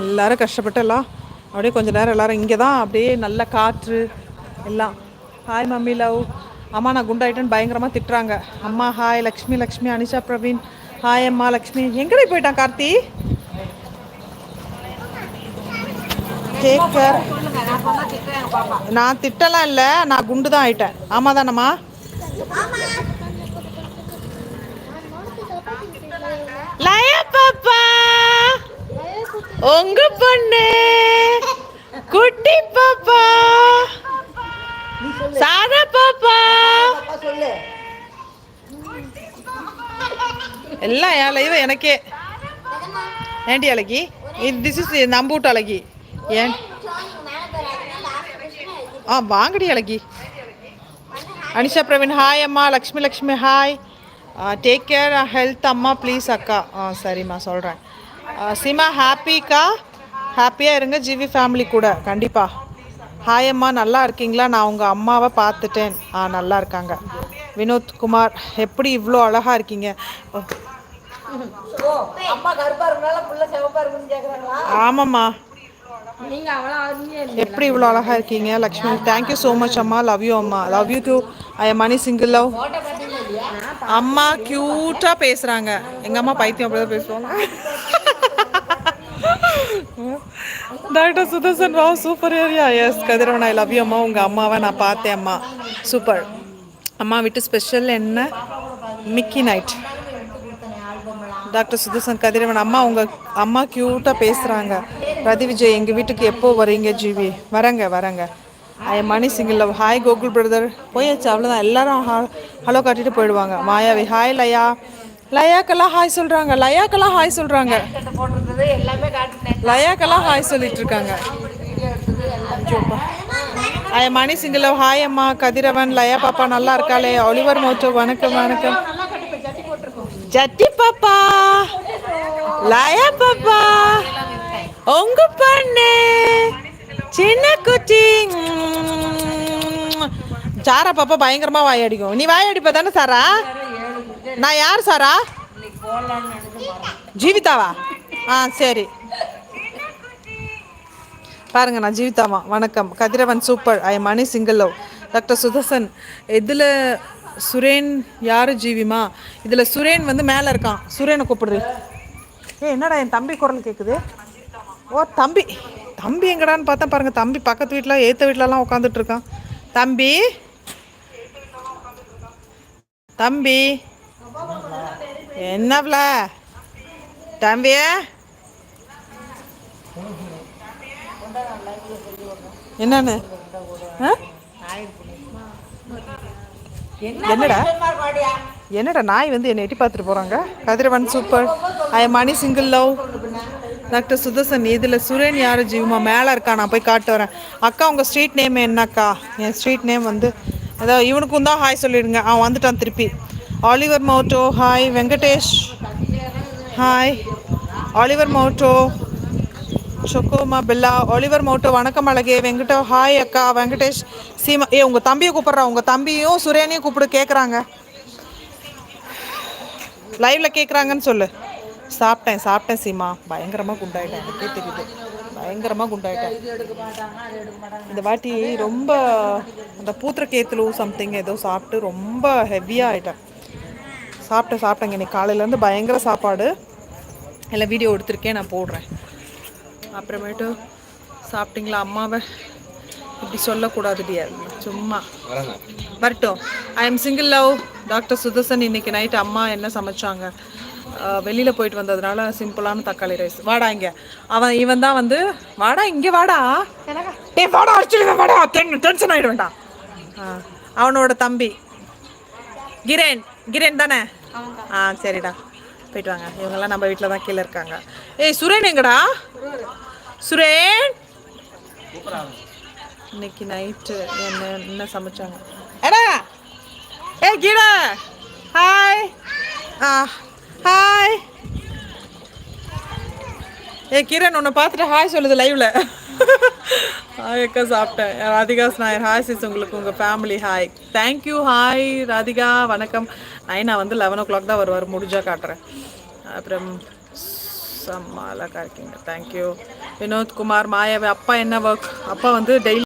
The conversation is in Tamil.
எல்லாரும் கஷ்டப்பட்டு எல்லாம் அப்படியே கொஞ்சம் நேரம் எல்லாரும் இங்கே தான் அப்படியே நல்ல காற்று எல்லாம். ஹாய் மம்மி லவ் அம்மா நான் குண்டாயிட்டேன்னு பயங்கரமாக திட்டுறாங்க. அம்மா ஹாய் லக்ஷ்மி லக்ஷ்மி அனிஷா பிரவீன். ஹாய் அம்மா லக்ஷ்மி. எங்கடி போயிட்டான் கார்த்தி? கேக்கர் நான் திட்டலாம் இல்லை நான் குண்டு தான் ஆயிட்டேன். ஆமாம் தானம்மா லயா பாப்பா உங்க பொண்ணு. குட்டி பாப்பா. சாரா பாப்பா. எல்லாம் ஏழை லைவ் எனக்கே. ஏண்டி அழகி? திஸ் இஸ் நம்பூட்டு அழகி. ஏன்? ஆ வாங்கடி அழகி. அனிஷா பிரவீன் ஹாய் அம்மா. Lakshmi Lakshmi hi take care health அம்மா ப்ளீஸ் அக்கா. ஆ சரிம்மா சொல்கிறேன் சீமா ஹாப்பிக்கா ஹாப்பியாக இருங்க ஜிவி ஃபேமிலி கூட. கண்டிப்பாக ஹாய் அம்மா நல்லா இருக்கீங்களா? நான் உங்கள் அம்மாவை பார்த்துட்டேன். ஆ நல்லா இருக்காங்க. வினோத் குமார் எப்படி இவ்வளோ அழகாக இருக்கீங்க? ஆமாம்மா. நீங்க அவ்வளோ அருமையா எப்படி இவ்வளோ அழகாக இருக்கீங்க Lakshmi? Thank you so much அம்மா. லவ் யூ அம்மா. Love you too I Mani single love அம்மா க்யூட்டாக பேசுகிறாங்க எங்கள் அம்மா பைத்தியம் அப்படி தான் பேசுவாங்க. Doctor Sudharsan Rao super area S Kathiravan I love you அம்மா. உங்கள் அம்மாவை நான் பார்த்தேன் அம்மா. சூப்பர் அம்மா வீட்டு ஸ்பெஷல் என்ன? Mickey night doctor Sudharsan Kathiravan அம்மா உங்கள் அம்மா க்யூட்டாக பேசுகிறாங்க ரதி விஜய் எங்கள் வீட்டுக்கு எப்போ வரீங்க ஜிவி? வரேங்க வரேங்க. I Mani single love hi Gokul brother போயாச்சு அவ்வளோதான் எல்லாரும் ஹலோ காட்டிட்டு போயிடுவாங்க. மாயாவி ஹாய் லயா லயாக்கெல்லாம் ஹாய் சொல்கிறாங்க லயாக்கெல்லாம் ஹாய் சொல்கிறாங்க லயாக்கெல்லாம் ஹாய் சொல்லிட்டு இருக்காங்க ஐ மணி சிங்கிள் ஹாய் அம்மா கதிரவன் லயா பாப்பா நல்லா இருக்காளே. ஒலிவர் மோட்டோ வணக்கம் வணக்கம். ஜட்டி பாப்பா. லயா பாப்பா. உங்க பொண்ணு. சின்ன குட்டி. சாரா பாப்பா பயங்கரமா வாயடிக்கும். நீ வாயடிப்ப தானே சாரா? நான் யார் சாரா? ஜீவிதாவா? ஆ சரி. பாருங்க நான் ஜீவிதாமா வணக்கம். Kathiravan super. I Mani single love doctor Sudharsan இதில் சுரேன் யாரு ஜீவிமா? இதில் சுரேன் வந்து மேலே இருக்கான். சுரேனை கூப்பிடுது ஏ என்னடா என் தம்பி குரல் கேட்குது ஓ தம்பி. தம்பி எங்கடான்னு பார்த்தா பாருங்கள் தம்பி பக்கத்து வீட்டில் ஏற்ற வீட்டிலலாம் உட்காந்துட்டு இருக்கான். தம்பி. தம்பி. என்னப்ல தம்பி என்னன்னு? என்னடா? என்னடா நாய் வந்து என்னை எட்டி பார்த்துட்டு போகிறாங்க Kathiravan super I Mani single love doctor Sudharsan இதில் சுரேன் யார்? ஜீவமா மேலே இருக்கா? நான் போய் காட்டு வரேன். அக்கா உங்கள் ஸ்ட்ரீட் நேம் என்னக்கா? என் ஸ்ட்ரீட் நேம் வந்து அதான் இவனுக்கும் தான் ஹாய் சொல்லிடுங்க. அவன் வந்துட்டான் திருப்பி. Oliver Moto hi Venkatesh hi Oliver Moto சொக்கோமா பில்லா ஒலிவர் மோட்டோ வணக்கம் அழகே. வெங்கடோ ஹாய் அக்கா. வெங்கடேஷ் சீமா ஏ உங்கள் தம்பியை கூப்பிட்றா. உங்கள் தம்பியும் சுரேனையும் கூப்பிடு கேட்குறாங்க லைவ்ல கேட்குறாங்கன்னு சொல்லு. சாப்பிட்டேன் சாப்பிட்டேன் சீமா. பயங்கரமாக குண்டாயிட்டேன். எனக்கே தெரியுது. பயங்கரமாக குண்டாயிட்டேன். இந்த வாட்டி ரொம்ப அந்த பூத்திரக்கேத்துலு சம்திங் ஏதோ சாப்பிட்டு ரொம்ப ஹெவியாக ஆயிட்டேன். சாப்பிட்டேன் சாப்பிட்டேங்க. இன்னைக்கு காலையிலேருந்து பயங்கர சாப்பாடு. எல்லாம் வீடியோ எடுத்திருக்கேன் நான் போடுறேன். அப்புறமேட்டு சாப்பிட்டீங்களா அம்மாவை? இப்படி சொல்லக்கூடாது டியர். சும்மா. வரட்டும். I am single love doctor Sudharsan இன்னைக்கு நைட் அம்மா என்ன சமைச்சாங்க? வெளியில போயிட்டு வந்ததுனால சிம்பிளான தக்காளி ரைஸ் வாடா இங்க. அவன் இவன் தான் வந்து வாடா இங்க வாடா. டே வாடா அடிச்சிடுவேன் வாடா. டென்ஷன் ஆயிடுவேன்டா ஆ, அவனோட தம்பி. கிரேன் கிரேன் தானே? ஆ சரிடா. போயிட்டு வாங்க. இவங்கெல்லாம் நம்ம வீட்டில் தான் கீழே இருக்காங்க. ஏய் சுரேன் எங்கடா? சுரேன்? இன்னைக்கு நைட்டு என்ன என்ன சமைச்சாங்க? எடா! ஏ கீழே! ஹாய் ஆ ஹாய் ஏ கிரண் உன்னை பார்த்துட்டு ஹாய் சொல்லுது லைவ்ல ஹாய் அக்கா சாப்பிட்டேன். ராதிகா நாயர். ஹாய் சிஸ் உங்களுக்கு உங்கள் family hi thank you hi Radhika. வணக்கம். நைனா வந்து லெவன் ஓ கிளாக் தான் வருவார். முடிஞ்சா காட்டுறேன். அப்புறம் செம்ம அழகாக இருக்கீங்க. Thank you Vinoth Kumar Mayavi. அப்பா என்ன ஒர்க் அப்பா வந்து டெய்லி